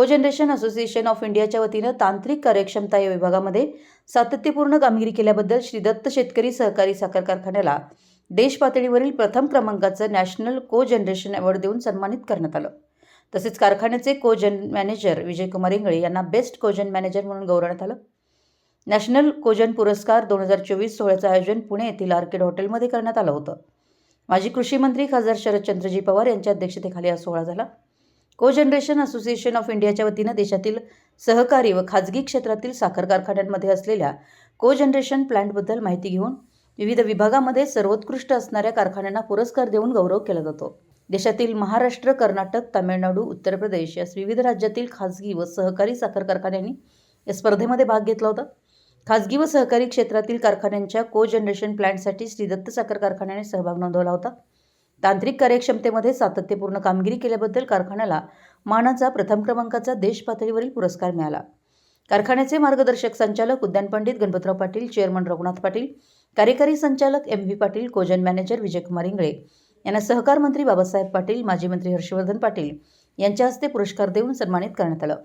को generation association of इंडियाच्या वतीनं तांत्रिक कार्यक्षमता या विभागामध्ये सातत्यपूर्ण कामगिरी केल्याबद्दल श्री दत्त शेतकरी सहकारी साखर कारखान्याला देश पातळीवरील प्रथम क्रमांकाचं नॅशनल को जनरेशन अवॉर्ड देऊन सन्मानित करण्यात आलं. तसेच कारखान्याचे को जन मॅनेजर विजयकुमार इंगळे यांना बेस्ट कोजन मॅनेजर म्हणून गौरवण्यात आलं. नॅशनल कोजन पुरस्कार दोन हजार चोवीस सोहळ्याचं आयोजन पुणे येथील आर्केड हॉटेलमध्ये करण्यात आलं होतं. माजी कृषी मंत्री खासदार शरदचंद्रजी पवार यांच्या अध्यक्षतेखाली हा सोहळा झाला. को जनरेशन असोसिएशन ऑफ इंडियाच्या वतीनं देशातील सहकारी व खाजगी क्षेत्रातील साखर कारखान्यांमध्ये असलेल्या को जनरेशन प्लांटबद्दल माहिती घेऊन विविध विभागामध्ये सर्वोत्कृष्ट असणाऱ्या कारखान्यांना पुरस्कार देऊन गौरव केला जातो. देशातील महाराष्ट्र कर्नाटक तामिळनाडू उत्तर प्रदेश या विविध राज्यातील खाजगी व सहकारी साखर कारखान्यांनी या स्पर्धेमध्ये भाग घेतला होता. खाजगी व सहकारी क्षेत्रातील कारखान्यांच्या को जनरेशन प्लॅन्टसाठी श्रीदत्त साखर कारखान्याने सहभाग नोंदवला होता. तांत्रिक कार्यक्षमतेमध्ये सातत्यपूर्ण कामगिरी केल्याबद्दल कारखान्याला मानाचा प्रथम क्रमांकाचा देश पातळीवरील पुरस्कार मिळाला. कारखान्याचे मार्गदर्शक संचालक उद्यान पंडित गणपतराव पाटील चेअरमन रघुनाथ पाटील कार्यकारी संचालक M V Patil cogen manager Vijaykumar Ingale यांना सहकार मंत्री बाबासाहेब पाटील माजी मंत्री हर्षवर्धन पाटील यांच्या हस्ते पुरस्कार देऊन सन्मानित करण्यात आलं.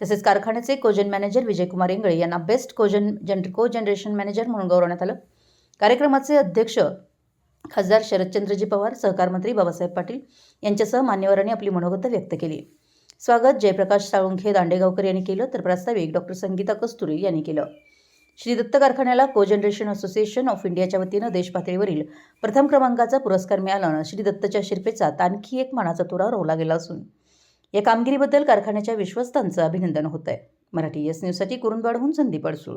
तसेच कारखान्याचे कोजन मॅनेजर विजयकुमार इंगळे यांना बेस्ट कोजन जन को जनरेशन मॅनेजर म्हणून गौरवण्यात आलं. कार्यक्रमाचे अध्यक्ष खासदार शरदचंद्रजी पवार सहकार मंत्री बाबासाहेब पाटील यांच्यासह मान्यवरांनी आपली मनोगत व्यक्त केली. स्वागत जयप्रकाश साळुंखे दांडेगावकर यांनी केलं तर प्रास्ताविक डॉक्टर संगीता कस्तुरी यांनी केलं. श्री दत्त कारखान्याला को जनरेशन असोसिएशन ऑफ इंडियाच्या वतीनं देशपातळीवरील प्रथम क्रमांकाचा पुरस्कार मिळाल्यानं श्री दत्तच्या शिरपेचात आणखी एक मानाचा तुरा रोवला गेला असून या कामगिरीबद्दल कारखान्याच्या विश्वस्तांचं अभिनंदन होत आहे मराठी एस न्यूजसाठी कुरुंदवाडहून संदीप अडसूळ.